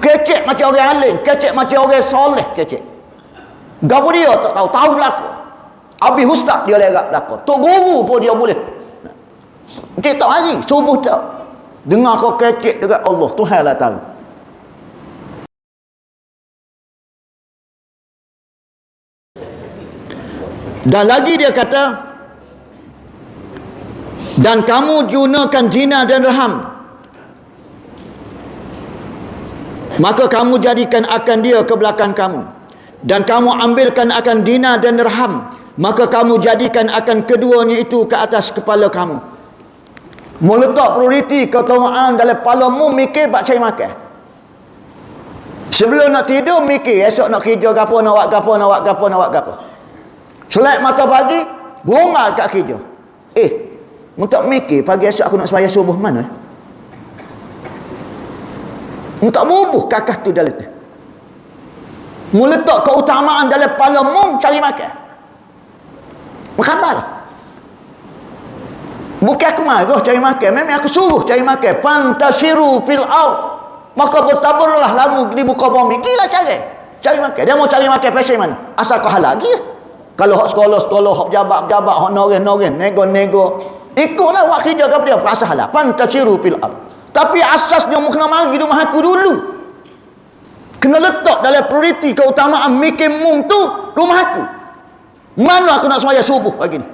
Kecek macam orang alim, kecek macam orang soleh, kecek. Gapo dia tak tahu, tahu belaka. Habis ustaz dia lerak belaka. Tok guru pun dia boleh. Cik tak hari, subuh tak. Dengar kau kecek dekat Allah, Tuhan lah tahu. Dan lagi dia kata dan kamu gunakan zina dan raham maka kamu jadikan akan dia ke belakang kamu. Dan kamu ambilkan akan dina dan raham maka kamu jadikan akan keduanya itu ke atas kepala kamu. Meletak prioriti keutamaan dalam kepalamu mikir bak cari makan. Sebelum nak tidur mikir esok nak kerja gapo nak buat gapo nak buat gapo nak buat gapo Selek mata pagi, bunga kat kerja. Eh, tak mikir pagi esok aku nak sembahyang subuh mana? Tak bubuh kakak tu dalam tu. Meletak keutamaan dalam kepala mu cari makan. Mengkhabar. Bukan aku marah cari makan. Memang aku suruh cari makan. Fantasiru fil out. Maka bertaburlah lamu di muka bumi. Gila cari. Cari makan. Dia mau cari makan pasal mana? Asal kau halal. Gila. Kalau hak sekolah-sekolah, hak jabat-jabat, hak noreh-noreh, nego-nego. Ikutlah buat kerja ke dia. Rasa halal. Fantasiru fil ard. Tapi asasnya mu kena mari rumah aku dulu. Kena letak dalam prioriti keutamaan mikir mung tu rumah aku. Mana aku nak semaya subuh pagi ni?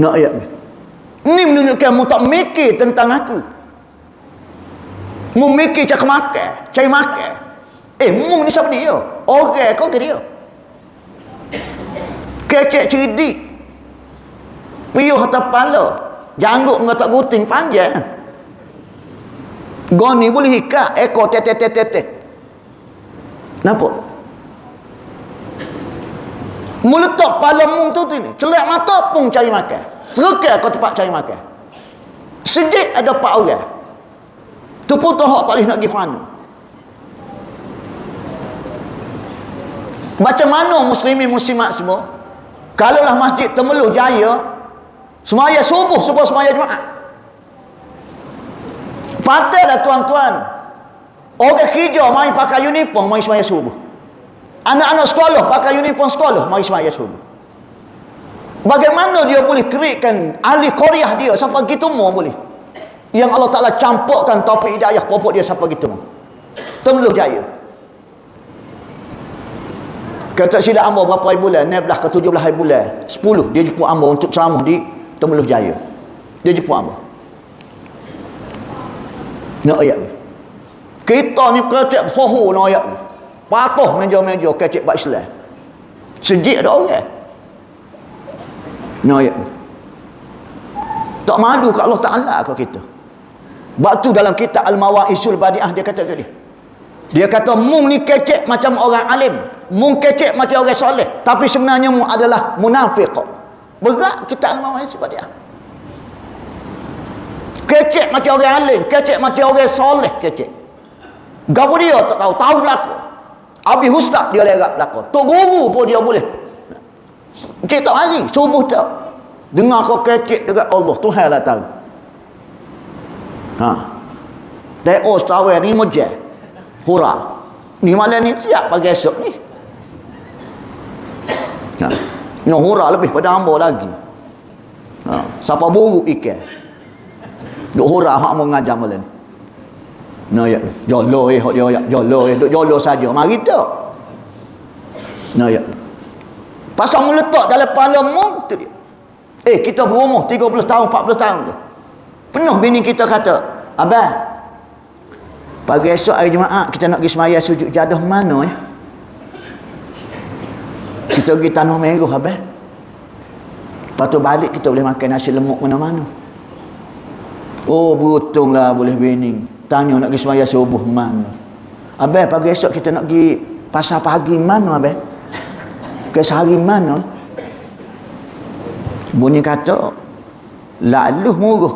Nak ayat ni. Ni menunjukkan mu tak mikir tentang aku. Mu mikir cakap makan. Cari makan. Eh, mu ni siapa dia? Orang kau ke dia? kecek cerdik piuh atas kepala janggut dengan tak guting panjang goni boleh hikat ekor tetet tetet tetet nampak? Meletak palamu tu tu ni. Celak mata pun cari makan. Terkal kau tempat cari makan. Sejik ada empat orang. Tu pun tak boleh nak pergi fanu macam mana muslimin muslimat semua? Kalaulah masjid Temeluh Jaya semaya subuh subuh semaya Jumaat. Patutlah tuan-tuan. Orang kerja main pakai uniform main semaya subuh. Anak-anak sekolah pakai uniform sekolah main semaya subuh. Bagaimana dia boleh keritkan ahli Korea dia sampai gitu mau boleh? Yang Allah Taala campurkan taufik hidayah popok dia sampai gitu mau. Temeluh Jaya. Kata sila Ambo berapa hari bulan? 16 ke 17 hari bulan. 10 dia jemput Ambo untuk ceramah di Temeluh Jaya. Dia jemput Ambo. Nak ayat. Kita ni kecek sohu nak ayat. Patuh meja-meja kecek buat Islam. Sejik ada orang. Nak ayat. Tak malu ke Allah Ta'ala ke kita. Waktu dalam kitab Al-Mawa'isul Badi'ah dia kata ke dia. Kata mung ni kecek macam orang alim. Mung kecek macam orang soleh. Tapi sebenarnya mung adalah munafik. Berat kita al-mawai sebab dia. Kecek macam orang alim. Kecek macam orang soleh kecek. Gapo dia tak tahu. Tahu belaka. Habis ustaz dia lerak belaka. Tok guru pun dia boleh. Cik tak hari. Subuh tak. Dengar kau kecek dekat Allah. Tuhan lah tahu. Ha. Dia oh setawai ni mujah hura ni malam ni siap pagi esok ni ha. Ni hura lebih pada hamba lagi ha. siapa buruk ikan duk hura hak mau ngajar malam ni No ya, jolo eh, jolo ya, jolo eh, jolo saja. Mari tak. No ya. Pasal meletak dalam kepala mu tu dia. Eh, kita berumur 30 tahun, 40 tahun tu. Penuh bini kita kata, "Abang, Pagi esok hari Jumaat kita nak pergi semaya sujud jadah mana ya? Kita pergi tanah merah habis. Lepas tu balik kita boleh makan nasi lemuk mana-mana. Oh beruntunglah boleh bening. Tanya nak pergi semaya subuh mana. Habis pagi esok kita nak pergi pasar pagi mana habis? Ke sehari mana? Bunyi kata lalu muruh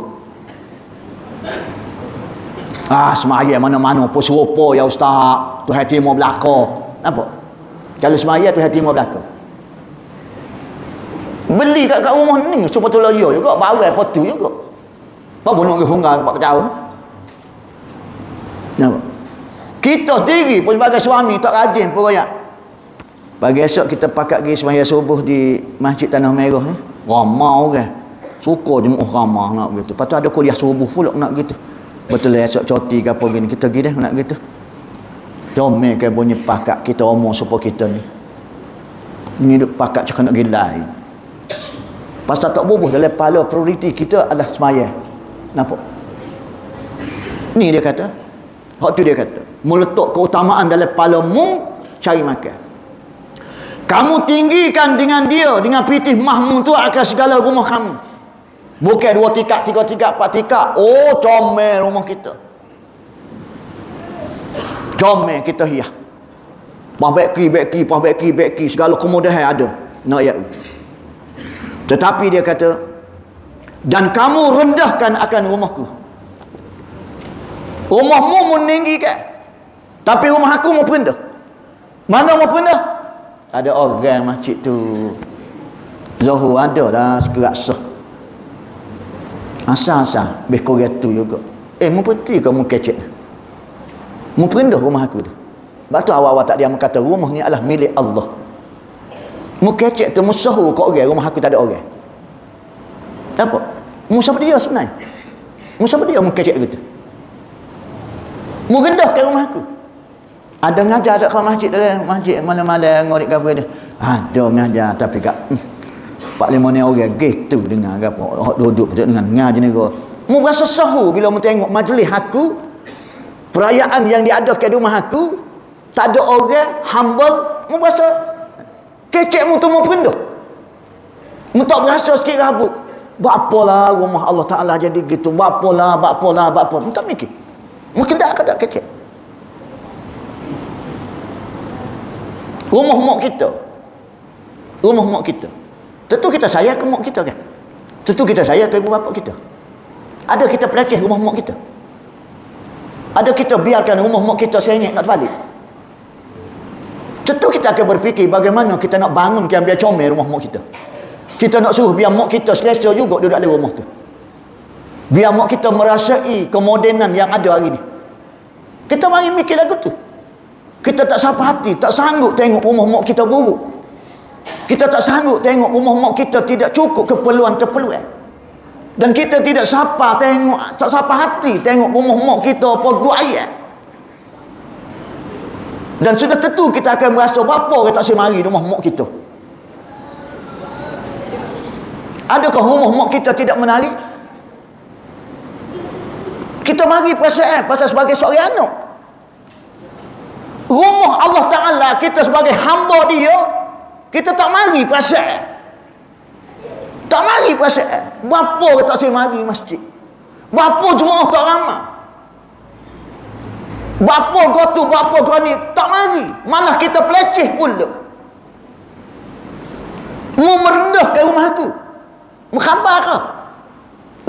Ah semaya mana-mana pun serupa ya ustaz. Tu hati mau belaka. Apa? Kalau semaya tu hati mau belaka. Beli kat kat rumah ni supaya tu loyo juga bawai potu juga. Apa bunuh ke hungar pak jauh. Nampak? Kita sendiri pun sebagai suami tak rajin pun royak. Pagi esok kita pakat pergi sembahyang subuh di Masjid Tanah Merah ni. Ramai orang. Suka jemaah ramah nak begitu. Lepas tu ada kuliah subuh pula nak gitu. Betul lah esok cuti ke apa gini. Kita pergi dah nak gitu. Comel ke bunyi pakat kita omong supaya kita ni. Ni duk pakat cakap nak gilai. Pasal tak bubuh dalam kepala prioriti kita adalah semaya. Nampak? Ni dia kata. Waktu dia kata. Meletak keutamaan dalam kepala mu cari makan. Kamu tinggikan dengan dia dengan pitih mahmud tu akan segala rumah kamu. Bukan dua tingkat, tiga tingkat, empat tingkat. Oh, comel rumah kita. Comel kita hias. Pah beki, beki, pah beki, beki. Segala kemudahan ada. Nak ya. Tetapi dia kata, dan kamu rendahkan akan rumahku. Rumahmu meninggikan. Tapi rumah aku mau rendah. Mana mau rendah? ada orang masjid tu Zuhur ada lah sekerak sah asal-asal lebih kurang tu juga eh mu peti ke mu kecek mu perindah rumah aku tu. Sebab tu awal-awal tak dia kata rumah ni adalah milik Allah. Mu kecek tu mu sahur ke orang rumah aku tak ada orang. Apa? Mu siapa dia sebenarnya? Mu siapa dia mu kecek gitu mu rendahkan rumah aku. Ada ngajar tak kalau masjid dalam masjid malam-malam ngorik apa dia. Ada ngajar tapi kak hmm, Pak lima ni orang gitu dengar apa. Duduk betul dengan ngajar ni ko. Mu rasa sahu bila mu tengok majlis aku perayaan yang diadakan di rumah aku tak ada orang humble mu rasa kecek mu tu mu perendah. Mu tak berasa sikit rabut. Buat apalah rumah Allah Ta'ala jadi gitu. Buat apalah, buat apalah, buat apalah. Mu tak mikir. Mungkin tak ada kecek. rumah mak kita rumah mak kita tentu kita sayang ke mak kita kan tentu kita sayang ke ibu bapa kita ada kita pelakih rumah mak kita ada kita biarkan rumah mak kita senyek nak terbalik? Tentu kita akan berfikir bagaimana kita nak bangun kita biar comel rumah mak kita. Kita nak suruh biar mak kita selesa juga duduk dalam rumah tu. Biar mak kita merasai kemodenan yang ada hari ni. Kita mari mikir lagu tu. Kita tak sampai hati, tak sanggup tengok rumah mak kita buruk. Kita tak sanggup tengok rumah mak kita tidak cukup keperluan-keperluan. Dan kita tidak sapa tengok, tak sapa hati tengok rumah mak kita apa guaya. Dan sudah tentu kita akan merasa bapa kita tak semari rumah mak kita. Adakah rumah mak kita tidak menarik? Kita mari perasaan pasal sebagai seorang anak rumah Allah Ta'ala kita sebagai hamba dia kita tak mari perasaan tak mari perasaan berapa kita tak saya mari masjid? Berapa jemaah tak ramai? Berapa gotu berapa gani tak mari. Malah kita peleceh pula mu merendahkan rumah aku. Mu khabar ke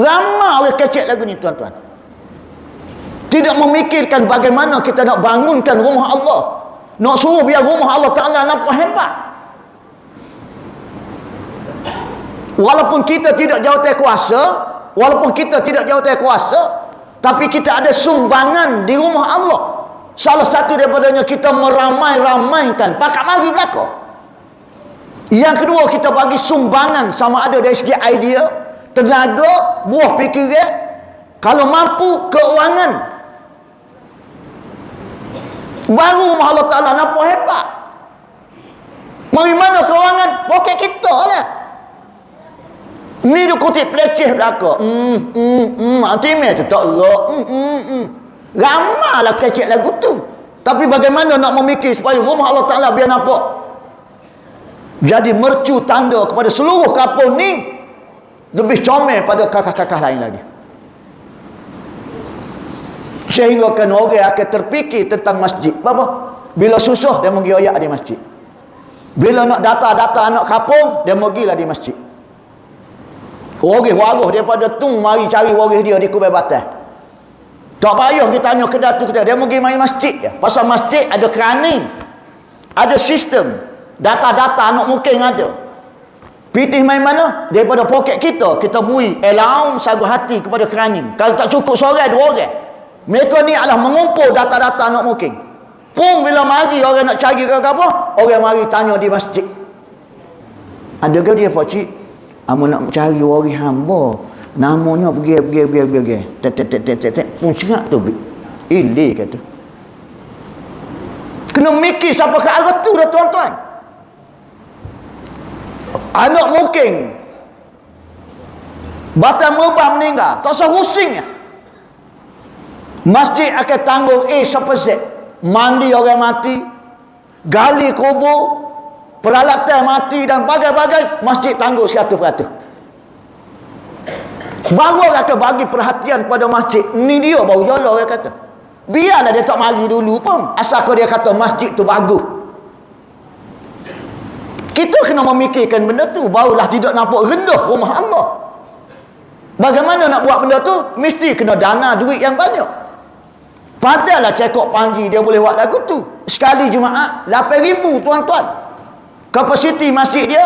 ramai orang kecil lagu ni tuan-tuan. Tidak memikirkan bagaimana kita nak bangunkan rumah Allah. Nak suruh biar rumah Allah Ta'ala nampak hebat. Walaupun kita tidak jauh kuasa, walaupun kita tidak jauh kuasa, tapi kita ada sumbangan di rumah Allah. Salah satu daripadanya kita meramai-ramaikan. Pakat mari belakang. Yang kedua kita bagi sumbangan sama ada dari segi idea, tenaga, buah fikiran, kalau mampu keuangan Baru rumah Allah Ta'ala nampak hebat. Mari mana kewangan? Poket kita lah. Ni dia kutip peleceh belakang. Hmm, hmm, hmm. Nanti ni tu tak elok. Hmm, hmm, hmm. Ramahlah kecek lagu tu. Tapi bagaimana nak memikir supaya rumah Allah Ta'ala biar nampak. Jadi mercu tanda kepada seluruh kapal ni. Lebih comel pada kakak-kakak lain lagi sehingga kan orang akan terfikir tentang masjid apa bila susah dia pergi di masjid bila nak data-data anak kapung dia pergilah di masjid orang waruh daripada tung mari cari waris dia di kubai batas tak payah kita tanya ke datu kita dia pergi mari masjid ya. pasal masjid ada kerani ada sistem. Data-data anak mungkin ada. Pitih main mana? Daripada poket kita, kita beri allowance sagu hati kepada kerani. Kalau tak cukup seorang, dua orang. Mereka ni adalah mengumpul data-data anak mukim. Pun bila mari orang nak cari ke apa orang mari tanya di masjid. Ada ke dia pak cik Amu nak cari orang hamba. Namanya pergi pergi pergi pergi tek tek tek tek tek pun cerak tu ili kata. Kena mikir sampai ke arah tu dah tuan-tuan. Anak mungkin batang mubah meninggal. Tak usah pusing masjid akan tanggung. A sampai Z mandi orang mati. Gali kubur peralatan mati dan bagai-bagai masjid tanggung 100% baru orang akan bagi perhatian pada masjid. Ni dia baru jalan orang kata. Biarlah dia tak mari dulu pun asalkan dia kata masjid tu bagus. Kita kena memikirkan benda tu. Barulah tidak nampak rendah rumah Allah. Bagaimana nak buat benda tu? Mesti kena dana duit yang banyak. Padahal cekok panji dia boleh buat lagu tu. Sekali jemaah 8,000 tuan-tuan kapasiti masjid dia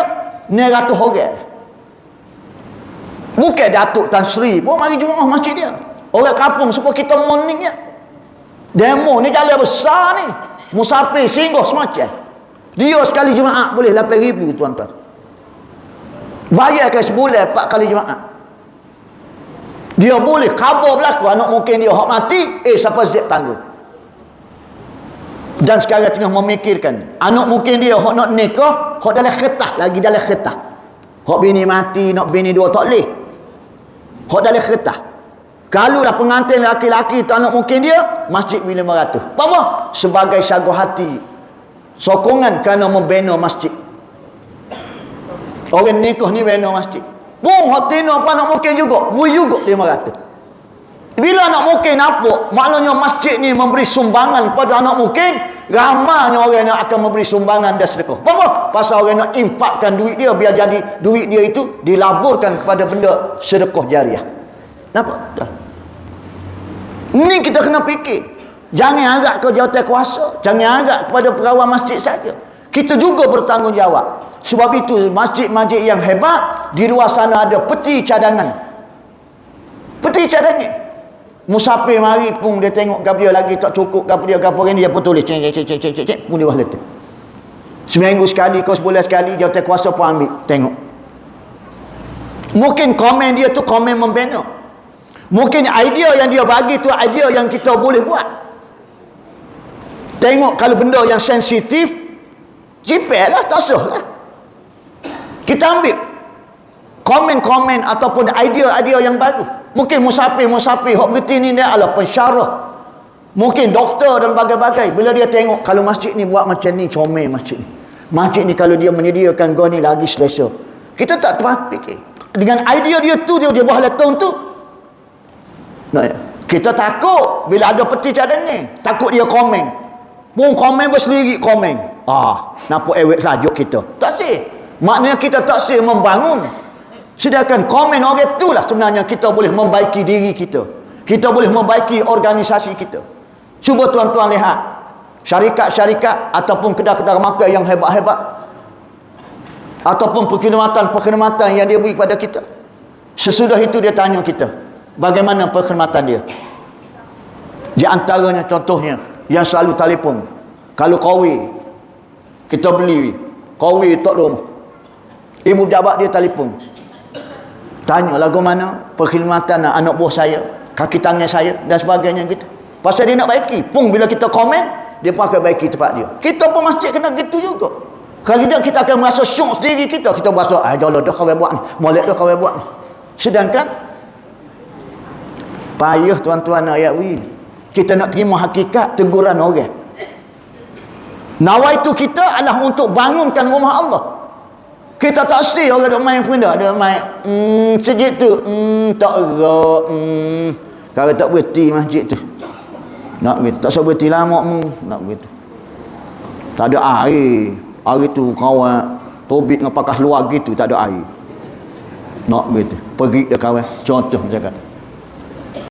900 orang. Bukan Datuk Tan Sri pun mari jemaah masjid dia. Orang kampung supaya kita morning ya demo ni jalan besar ni. Musafir singgah semacam. Dia sekali jemaah boleh 8 ribu tuan-tuan. Bayarkan sebulan 4 kali jemaah dia boleh khabar berlaku. Anak mungkin dia hak mati eh siapa zat tanggung dan sekarang tengah memikirkan anak mungkin dia hak nak nikah hak dalam khetah lagi dalam khetah hak bini mati nak bini dua tak boleh. Hak dalam khetah kalau lah pengantin laki-laki tak nak mungkin dia masjid bila meratus apa sebagai syaguh hati sokongan kerana membina masjid. Orang nikah ni bina masjid. Pun hati ni apa nak mungkin juga bui juga ratus. bila anak mungkin apa maknanya masjid ni memberi sumbangan pada anak mungkin ramanya orang yang akan memberi sumbangan dan sedekah. Apa pasal orang nak infakkan duit dia biar jadi duit dia itu dilaburkan kepada benda sedekah jariah. Nampak? Dah. Ni kita kena fikir. Jangan agak ke jawatan kuasa jangan agak kepada perawat masjid saja. Kita juga bertanggungjawab. Sebab itu masjid-masjid yang hebat di luar sana ada peti cadangan. Peti cadangan musafir mari pun dia tengok gapo lagi tak cukup gapo dia gapo ini dia pun tulis cek cek cek cek cek pun dia letak. Seminggu sekali kau sebulan sekali dia tak kuasa pun ambil tengok. Mungkin komen dia tu komen membina. Mungkin idea yang dia bagi tu idea yang kita boleh buat. Tengok kalau benda yang sensitif jipel lah tak usah lah. Kita ambil. Komen-komen ataupun idea-idea yang bagus Mungkin musafir-musafir hok berhenti ni dia adalah pensyarah. Mungkin doktor dan bagai-bagai. Bila dia tengok kalau masjid ni buat macam ni, comel masjid ni. Masjid ni kalau dia menyediakan gol ni lagi selesa. Kita tak tepat fikir. Dengan idea dia tu, dia, dia buah letong tu. Nah, kita takut bila ada peti cadan ni. Takut dia komen. Pun komen bersendiri komen. Ah, nampak ewek sajuk kita. Tak sih. Maknanya kita tak sih membangun Sedangkan komen orang itulah sebenarnya kita boleh membaiki diri kita. Kita boleh membaiki organisasi kita. Cuba tuan-tuan lihat. Syarikat-syarikat ataupun kedai-kedai makan yang hebat-hebat. Ataupun perkhidmatan-perkhidmatan yang dia beri kepada kita. Sesudah itu dia tanya kita. Bagaimana perkhidmatan dia. Di antaranya contohnya. Yang selalu telefon. Kalau kawi. Kita beli. Kawi tak rumah. Ibu jabat dia telefon. Tanya lagu mana perkhidmatan anak buah saya, kaki tangan saya dan sebagainya gitu. Pasal dia nak baiki. Pun bila kita komen, dia pun akan baiki tempat dia. Kita pun masjid kena gitu juga. Kalau tidak kita akan merasa syok sendiri kita. Kita merasa, ah jauh dah kau buat ni. Molek dah kau buat ni. Sedangkan, payah tuan-tuan ayat wi. Kita nak terima hakikat teguran orang. Nawai itu kita adalah untuk bangunkan rumah Allah. Kita tak si orang duk main pun dah. Dia main. Hmm, sejik tu. Hmm, tak gerak. Hmm. Kalau tak berhenti masjid tu. Nak begitu. Tak usah berhenti lama. Hmm. Nak begitu. Tak ada air. Hari tu kawan. Tobit dengan pakas luar gitu. Tak ada air. Nak begitu. Pergi dia kawan. Contoh macam kata.